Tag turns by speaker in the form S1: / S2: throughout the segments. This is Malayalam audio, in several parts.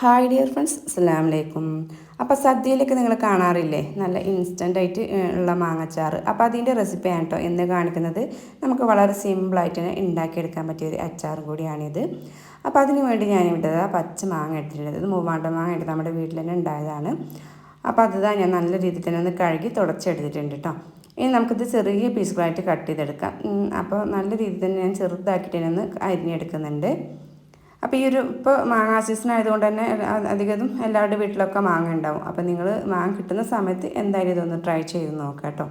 S1: ഹായ് ഡിയർ ഫ്രണ്ട്സ് അസ്സാം വലൈക്കും അപ്പോൾ സദ്യയിലേക്ക് നിങ്ങൾ കാണാറില്ലേ? നല്ല ഇൻസ്റ്റന്റ് ആയിട്ട് ഉള്ള മാങ്ങച്ചാറ്. അപ്പോൾ അതിന്റെ റെസിപ്പി ആണ് കേട്ടോ എന്ന് കാണിക്കുന്നത്. നമുക്ക് വളരെ സിമ്പിളായിട്ട് തന്നെ ഉണ്ടാക്കിയെടുക്കാൻ പറ്റിയ ഒരു അച്ചാറും കൂടിയാണിത്. അപ്പോൾ അതിന് വേണ്ടി ഞാൻ ഞാനിവിടെ പച്ച മാങ്ങ എടുത്തിട്ടുണ്ട് ഇത് മൂവാണ്ട മാങ്ങ എടുത്ത് നമ്മുടെ വീട്ടിൽ തന്നെ ഉണ്ടായതാണ്. അപ്പോൾ അത് ഞാൻ നല്ല രീതിയിൽ തന്നെ ഒന്ന് കഴുകി തുടച്ചെടുത്തിട്ടുണ്ട് കേട്ടോ ഇനി നമുക്കിത് ചെറിയ പീസുകളായിട്ട് കട്ട് ചെയ്തെടുക്കാം. അപ്പോൾ നല്ല രീതിയിൽ തന്നെ ഞാൻ ചെറുതാക്കിയിട്ട് തന്നെ ഒന്ന് അരിഞ്ഞെടുക്കുന്നുണ്ട്. അപ്പോൾ ഈ ഒരു ഇപ്പോൾ മാങ്ങാ സീസൺ ആയതുകൊണ്ട് തന്നെ അധികതും എല്ലാവരുടെ വീട്ടിലൊക്കെ മാങ്ങ ഉണ്ടാവും. അപ്പോൾ നിങ്ങൾ മാങ്ങ കിട്ടുന്ന സമയത്ത് എന്തായാലും ഇതൊന്ന് ട്രൈ ചെയ്ത് നോക്കാം കേട്ടോ.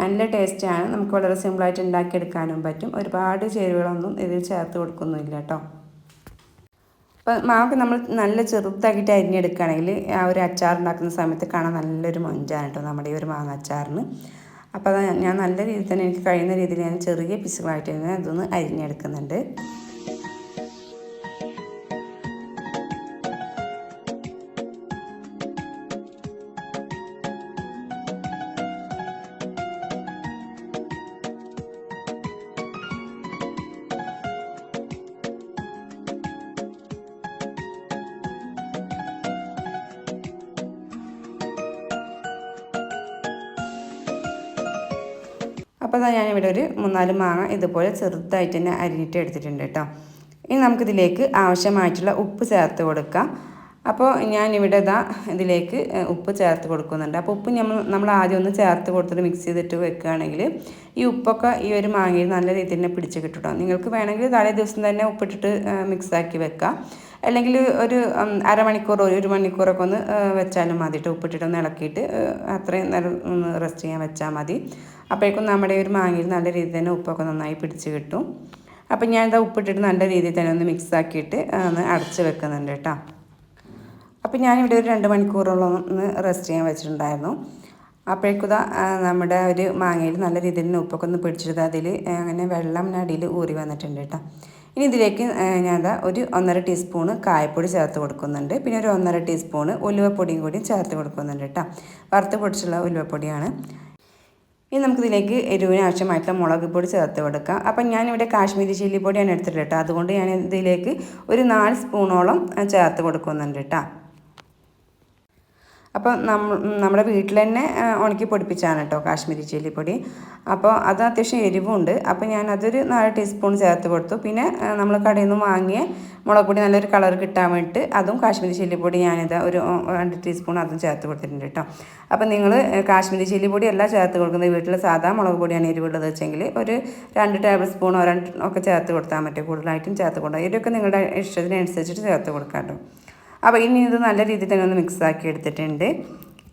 S1: നല്ല ടേസ്റ്റാണ് നമുക്ക് വളരെ സിമ്പിളായിട്ട് ഉണ്ടാക്കിയെടുക്കാനും പറ്റും. ഒരുപാട് ചേരുവകളൊന്നും ഇതിൽ ചേർത്ത് കൊടുക്കുന്നില്ല കേട്ടോ. അപ്പോൾ മാവൊക്കെ നമ്മൾ നല്ല ചെറുതാക്കിയിട്ട് അരിഞ്ഞെടുക്കുകയാണെങ്കിൽ ആ ഒരു അച്ചാർ ഉണ്ടാക്കുന്ന സമയത്ത് കാണാൻ നല്ലൊരു മൊഞ്ചാണ് കേട്ടോ നമ്മുടെ ഈ ഒരു മാങ്ങ അച്ചാറിന്. അപ്പോൾ ഞാൻ നല്ല രീതിയിൽ തന്നെ എനിക്ക് കഴിയുന്ന രീതിയിൽ ഞാൻ ചെറിയ പീസുകളായിട്ട് തന്നെ അതൊന്ന് അരിഞ്ഞെടുക്കുന്നുണ്ട്. അപ്പോൾ അതാ ഞാനിവിടെ ഒരു മൂന്നാൽ മാങ്ങ ഇതുപോലെ ചെറുതായിട്ട് തന്നെ അരിഞ്ഞിട്ട് എടുത്തിട്ടുണ്ട് കേട്ടോ. ഇനി നമുക്കിതിലേക്ക് ആവശ്യമായിട്ടുള്ള ഉപ്പ് ചേർത്ത് കൊടുക്കാം. അപ്പോൾ ഞാനിവിടെ ഇതാ ഇതിലേക്ക് ഉപ്പ് ചേർത്ത് കൊടുക്കുന്നുണ്ട്. അപ്പോൾ ഉപ്പ് നമ്മൾ നമ്മൾ ആദ്യം ഒന്ന് ചേർത്ത് കൊടുത്തിട്ട് മിക്സ് ചെയ്തിട്ട് വെക്കുകയാണെങ്കിൽ ഈ ഉപ്പൊക്കെ ഈ ഒരു മാങ്ങയിൽ നല്ല രീതിയിൽ തന്നെ പിടിച്ച് കിട്ടും നിങ്ങൾക്ക് വേണമെങ്കിൽ തലേ ദിവസം തന്നെ ഉപ്പിട്ടിട്ട് മിക്സാക്കി വെക്കാം. അല്ലെങ്കിൽ ഒരു അരമണിക്കൂർ ഒരു മണിക്കൂറൊക്കെ ഒന്ന് വെച്ചാലും മതി കേട്ടോ ഉപ്പിട്ടിട്ട് ഒന്ന് ഇളക്കിയിട്ട് അത്രയും നേരം ഒന്ന് റെസ്റ്റ് ചെയ്യാൻ വെച്ചാൽ മതി. അപ്പോഴേക്കും നമ്മുടെ ഒരു മാങ്ങയിൽ നല്ല രീതിയിൽ തന്നെ ഉപ്പൊക്കെ നന്നായി പിടിച്ച് കിട്ടും. അപ്പം ഞാൻ ഇതാ ഉപ്പിട്ടിട്ട് നല്ല രീതിയിൽ തന്നെ ഒന്ന് മിക്സ് ആക്കിയിട്ട് ഒന്ന് അടച്ച് വെക്കുന്നുണ്ട് കേട്ടോ അപ്പം ഞാനിവിടെ ഒരു രണ്ട് മണിക്കൂറോളം ഒന്ന് റെസ്റ്റ് ചെയ്യാൻ വെച്ചിട്ടുണ്ടായിരുന്നു. അപ്പോഴേക്കുതാ നമ്മുടെ ഒരു മാങ്ങയിൽ നല്ല രീതിയിൽ ഉപ്പൊക്കെ ഒന്ന് പിടിച്ചിട്ട് അതിൽ അങ്ങനെ വെള്ളം അടിയിൽ ഊറി വന്നിട്ടുണ്ട് കേട്ടോ. ഇനി ഇതിലേക്ക് ഞാൻ ഒരു ഒന്നര ടീസ്പൂണ് കായപ്പൊടി ചേർത്ത് കൊടുക്കുന്നുണ്ട്. പിന്നെ ഒരു ഒന്നര ടീസ്പൂണ് ഉലുവപ്പൊടിയും കൂടി ചേർത്ത് കൊടുക്കുന്നുണ്ട് കേട്ടോ. വറുത്ത് പൊടിച്ചുള്ള ഉലുവപ്പൊടിയാണ്. ഇനി നമുക്കിതിലേക്ക് എരിവിന് ആവശ്യമായിട്ടുള്ള മുളക് പൊടി ചേർത്ത് കൊടുക്കാം. അപ്പം ഞാനിവിടെ കാശ്മീരി ചില്ലി പൊടിയാണ് എടുത്തിട്ട് കേട്ടോ. അതുകൊണ്ട് ഞാൻ ഇതിലേക്ക് ഒരു നാല് സ്പൂണോളം ചേർത്ത് കൊടുക്കുന്നുണ്ട് കേട്ടോ. അപ്പോൾ നമ്മുടെ വീട്ടിൽ തന്നെ ഉണക്കി പൊടിപ്പിച്ചാണ് കേട്ടോ കാശ്മീരി ചില്ലിപ്പൊടി അപ്പോൾ അത് അത്യാവശ്യം എരിവുണ്ട്. അപ്പോൾ ഞാൻ അതൊരു നാല് ടീസ്പൂൺ ചേർത്ത് കൊടുത്തു. പിന്നെ നമ്മൾ കടയിൽ നിന്ന് വാങ്ങിയ മുളക് പൊടി നല്ലൊരു കളർ കിട്ടാൻ വേണ്ടിയിട്ട് അതും കാശ്മീരി ചില്ലിപ്പൊടി ഞാനിത് ഒരു രണ്ട് ടീസ്പൂൺ അതും ചേർത്ത് കൊടുത്തിട്ടുണ്ട് കേട്ടോ അപ്പോൾ നിങ്ങൾ കാശ്മീരി ചില്ലിപ്പൊടി അല്ല ചേർത്ത് കൊടുക്കുന്നത്. വീട്ടിൽ സാധാ മുളക് പൊടിയാണ് എരിവുള്ളത് വെച്ചെങ്കിൽ ഒരു രണ്ട് ടേബിൾ സ്പൂണോ രണ്ട് ഒക്കെ ചേർത്ത് കൊടുത്താൽ മറ്റേ കൂടുതലായിട്ടും ചേർത്ത് കൊടുക്കാം ഇതൊക്കെ നിങ്ങളുടെ ഇഷ്ടത്തിനനുസരിച്ചിട്ട് ചേർത്ത് കൊടുക്കാം കേട്ടോ അപ്പോൾ ഇനി ഇത് നല്ല രീതിയിൽ തന്നെ ഒന്ന് മിക്സ് ആക്കി എടുത്തിട്ടുണ്ട്.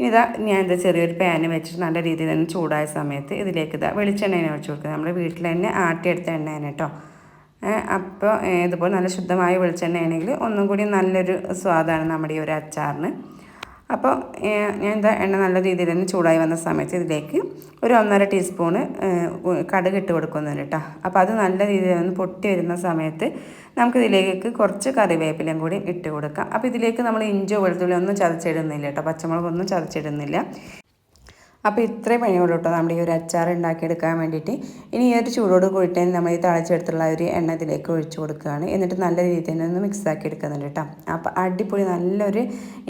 S1: ഇതാ ഞാൻ ഇത് ചെറിയൊരു പാന് വെച്ചിട്ട് നല്ല രീതിയിൽ തന്നെ ചൂടായ സമയത്ത് ഇതിലേക്ക് ഇതാ വെളിച്ചെണ്ണ ഒഴിച്ച് കൊടുക്കുക. നമ്മുടെ വീട്ടിൽ തന്നെ ആട്ടിയെടുത്ത എണ്ണയാണ് കേട്ടോ. അപ്പോൾ ഇതുപോലെ നല്ല ശുദ്ധമായ വെളിച്ചെണ്ണ ആണെങ്കിൽ ഒന്നും കൂടി നല്ലൊരു സ്വാദാണ് നമ്മുടെ ഈ ഒരു അച്ചാറിന്. അപ്പോൾ ഞാൻ എന്താ എണ്ണ നല്ല രീതിയിൽ തന്നെ ചൂടായി വന്ന സമയത്ത് ഇതിലേക്ക് ഒരു ഒന്നര ടീസ്പൂണ് കടുക് ഇട്ട് കൊടുക്കുന്നുണ്ട് കേട്ടോ. അപ്പോൾ അത് നല്ല രീതിയിൽ ഒന്ന് പൊട്ടി വരുന്ന സമയത്ത് നമുക്ക് ഇതിലേക്ക് കുറച്ച് കറിവേപ്പിലയും കൂടി ഇട്ട് കൊടുക്കാം. അപ്പോൾ ഇതിലേക്ക് നമ്മൾ ഇഞ്ചോ വെളുത്തുള്ളി ഒന്നും ചതച്ചിടുന്നില്ല കേട്ടോ. പച്ചമുളകൊന്നും ചതച്ചിടുന്നില്ല. അപ്പോൾ ഇത്രയും പണിയുള്ളൂ കേട്ടോ. നമ്മുടെ ഈ ഒരു അച്ചാർ ഉണ്ടാക്കിയെടുക്കാൻ വേണ്ടിയിട്ട്. ഇനി ഈ ഒരു ചൂടോട് കൂടിയിട്ട് നമ്മൾ ഈ തളച്ചെടുത്തുള്ള ഒരു എണ്ണ ഇതിലേക്ക് ഒഴിച്ചു കൊടുക്കുകയാണ്. എന്നിട്ട് നല്ല രീതിയിൽ തന്നെ ഒന്ന് മിക്സ് ആക്കി എടുക്കുന്നുണ്ട് കേട്ടോ. അപ്പോൾ അടിപൊളി നല്ലൊരു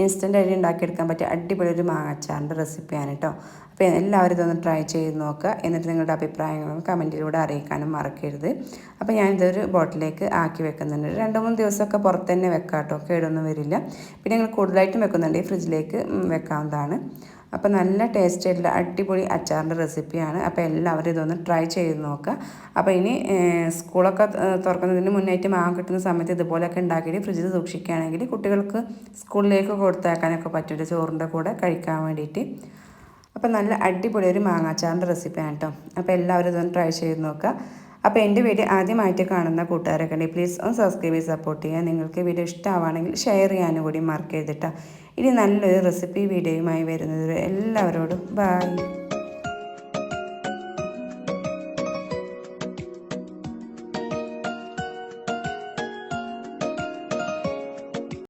S1: ഇൻസ്റ്റന്റ് ആയിട്ട് ഉണ്ടാക്കിയെടുക്കാൻ പറ്റിയ അടിപൊളി ഒരു മാങ്ങാച്ചാറിന്റെ റെസിപ്പിയാണ് കേട്ടോ. അപ്പോൾ എല്ലാവരും ഇതൊന്ന് ട്രൈ ചെയ്ത് നോക്കുക. എന്നിട്ട് നിങ്ങളുടെ അഭിപ്രായങ്ങളും കമന്റിലൂടെ അറിയിക്കാനും മറക്കരുത്. അപ്പോൾ ഞാനിതൊരു ബോട്ടിലേക്ക് ആക്കി വെക്കുന്നുണ്ട്. രണ്ട് മൂന്ന് ദിവസമൊക്കെ പുറത്ത് തന്നെ വെക്കാം കേട്ടോ കേടൊന്നും വരില്ല. പിന്നെ നിങ്ങൾ കൂടുതലായിട്ടും വെക്കുന്നുണ്ട് ഈ ഫ്രിഡ്ജിലേക്ക് വെക്കാവുന്നതാണ്. അപ്പോൾ നല്ല ടേസ്റ്റ് ആയിട്ടുള്ള അടിപൊളി അച്ചാറിന്റെ റെസിപ്പിയാണ് അപ്പോൾ എല്ലാവരും ഇതൊന്ന് ട്രൈ ചെയ്ത് നോക്കുക അപ്പോൾ ഇനി സ്കൂളൊക്കെ തുറക്കുന്നതിന് മുന്നായിട്ട് മാവ് കിട്ടുന്ന സമയത്ത് ഇതുപോലെയൊക്കെ ഉണ്ടാക്കിയിട്ട് ഫ്രിഡ്ജിൽ സൂക്ഷിക്കുകയാണെങ്കിൽ കുട്ടികൾക്ക് സ്കൂളിലേക്ക് കൊടുത്തേക്കാനൊക്കെ പറ്റില്ല ചോറിന്റെ കൂടെ കഴിക്കാൻ വേണ്ടിയിട്ട്. അപ്പോൾ നല്ല അടിപൊളി ഒരു മാങ്ങാച്ചാറിന്റെ റെസിപ്പിയാണ് കേട്ടോ അപ്പോൾ എല്ലാവരും ഇതൊന്ന് ട്രൈ ചെയ്ത് നോക്കുക അപ്പോൾ എന്റെ വീഡിയോ ആദ്യമായിട്ട് കാണുന്ന കൂട്ടുകാരൊക്കെ ഉണ്ടെങ്കിൽ പ്ലീസ് ഒന്ന് സബ്സ്ക്രൈബ് ചെയ്ത് സപ്പോർട്ട് ചെയ്യുക. നിങ്ങൾക്ക് വീഡിയോ ഇഷ്ടമാണെങ്കിൽ ഷെയർ ചെയ്യാനും കൂടി മാർക്ക് ചെയ്തിട്ടാണ് ഇനി നല്ലൊരു റെസിപ്പി വീഡിയോയുമായി വരുന്നത് എല്ലാവരോടും ബായ്